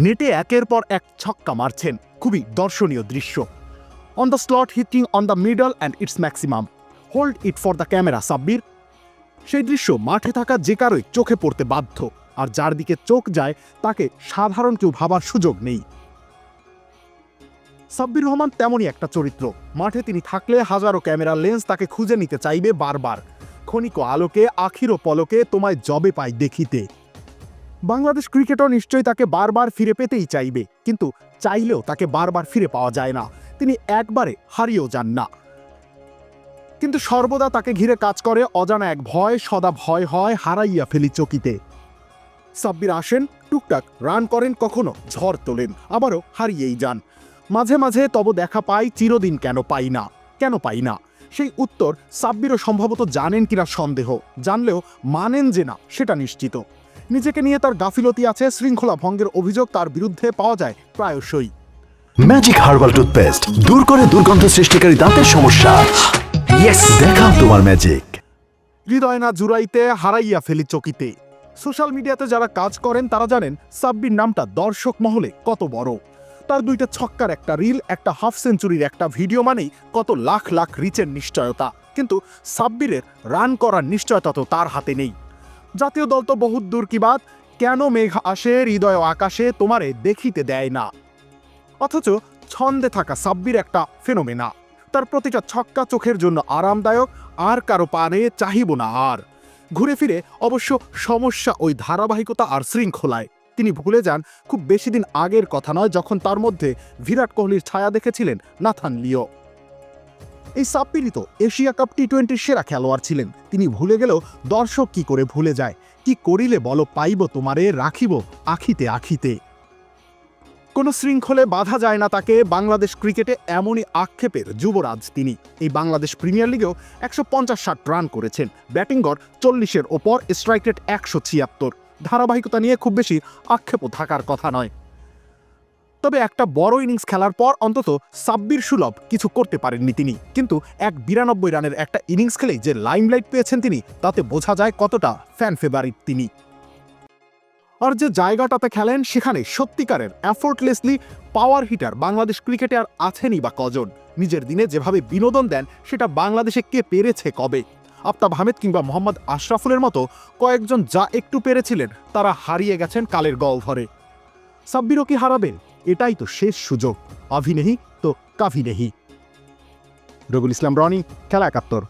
নেটে একের পর এক ছক্কা মারছেন। খুবই দর্শনীয় দৃশ্য। On the slot hitting on the middle and it's maximum hold it for the camera Sabbir. সেই দৃশ্য মাঠে থাকা যে কারোই চোখে পড়তে বাধ্য। আর যার দিকে চোখ যায়, তাকে সাধারণ কেউ ভাবার সুযোগ নেই। সাব্বির রহমান তেমনই একটা চরিত্র। মাঠে তিনি থাকলে হাজারো ক্যামেরা লেন্স তাকে খুঁজে নিতে চাইবে বারবার। ক্ষণিক আলোকে, আখিরো পলকে তোমায় জবে পাই দেখিতে। বাংলাদেশ ক্রিকেটও নিশ্চয়ই তাকে বারবার ফিরে পেতেই চাইবে, কিন্তু চাইলেও তাকে বারবার ফিরে পাওয়া যায় না। তিনি একবারে হারিয়েও যান না। কিন্তু সর্বদা তাকে ঘিরে কাজ করে অজানা এক ভয়, সদা ভয় হয় হারাইয়া ফেলি চকিতে। সাব্বির আসেন, টুকটাক রান করেন, কখনো ঝড় তোলেন, আবারও হারিয়েই যান। মাঝে মাঝে তব দেখা পাই, চিরদিন কেন পাই না, কেন পাই না? সেই উত্তর সাব্বিরও সম্ভবত জানেন কিনা সন্দেহ, জানলেও মানেন যে না, সেটা নিশ্চিত। নিজেকে নিয়ে তার গাফিলতি আছে শৃঙ্খলা ভঙ্গের অভিযোগ তার বিরুদ্ধে পাওয়া যায় প্রায়শই। ম্যাজিক হার্বাল টুথপেস্ট দূর করে দুর্গন্ধ সৃষ্টিকারী দাঁতের সমস্যা। ইয়েস দেখাও তোমার ম্যাজিক হৃদয় না জুড়াইতে হারাইয়া ফেলি চকিতে। সোশ্যাল মিডিয়াতে যারা কাজ করেন তারা জানেন সাব্বির নামটা দর্শক মহলে কত বড়। তার দুইটা ছক্কার একটা রিল একটা হাফ সেঞ্চুরির একটা ভিডিও মানেই কত লাখ লাখ রিচের নিশ্চয়তা। কিন্তু সাব্বিরের রান করার নিশ্চয়তা তো তার হাতে নেই। জাতীয় দল তো বহুত দূর কি বাদ কেন মেঘ আসে, হৃদয় আকাশে তোমারে দেখিতে দেয় না। অথচ ছন্দে থাকা সাব্বির একটা ফেনোমেনা। তার প্রতিটা ছক্কা চোখের জন্য আরামদায়ক, আর কারও পানে চাহিব না আর। ঘুরে ফিরে অবশ্য সমস্যা ওই ধারাবাহিকতা আর শৃঙ্খলায়। তিনি ভুলে যান, খুব বেশি দিন আগের কথা নয়, যখন তার মধ্যে বিরাট কোহলির ছায়া দেখেছিলেন নাথান লিও। এই সাব্বিরই তো এশিয়া কাপ টি টোয়েন্টির সেরা খেলোয়াড় ছিলেন। তিনি ভুলে গেলেও দর্শক কি করে ভুলে যায়? কি করিলে বলো পাইব তোমারে, রাখিব আখিতে আখিতে। কোনো শৃঙ্খলে বাধা যায় না তাকে, বাংলাদেশ ক্রিকেটে এমনই আক্ষেপের যুবরাজ তিনি। এই বাংলাদেশ প্রিমিয়ার লিগেও একশো পঞ্চাশ ষাট রান করেছেন। ব্যাটিং গড় চল্লিশের ওপর, স্ট্রাইক রেট একশো ছিয়াত্তর। ধারাবাহিকতা নিয়ে খুব বেশি আক্ষেপও থাকার কথা নয়। তবে একটা বড় ইনিংস খেলার পর অন্তত সাব্বির সুলভ কিছু করতে পারেননি তিনি। কিন্তু এক বিরানব্বই রানের একটা ইনিংস খেলেই যে লাইমলাইট পেয়েছেন তিনি, তাতে বোঝা যায় কতটা ফ্যান ফেভারিট তিনি। আর যে জায়গাটাতে খেলেন, সেখানে সত্যিকারের অ্যাফোর্টলেসলি পাওয়ার হিটার বাংলাদেশ ক্রিকেটে আর আছেনই বা কজন। নিজের দিনে যেভাবে বিনোদন দেন, সেটা বাংলাদেশে কে পেরেছে কবে? আফতাব আহমেদ কিংবা মোহাম্মদ আশরাফুলের মতো কয়েকজন যা একটু পেরেছিলেন, তারা হারিয়ে গেছেন কালের গল গহ্বরে। সাব্বিরও কি হারাবেন? এটাই তো শেষ সুযোগ। অভিনেহি তো কাভি নেহি রবুল ইসলাম রনি খেলা একাত্তর।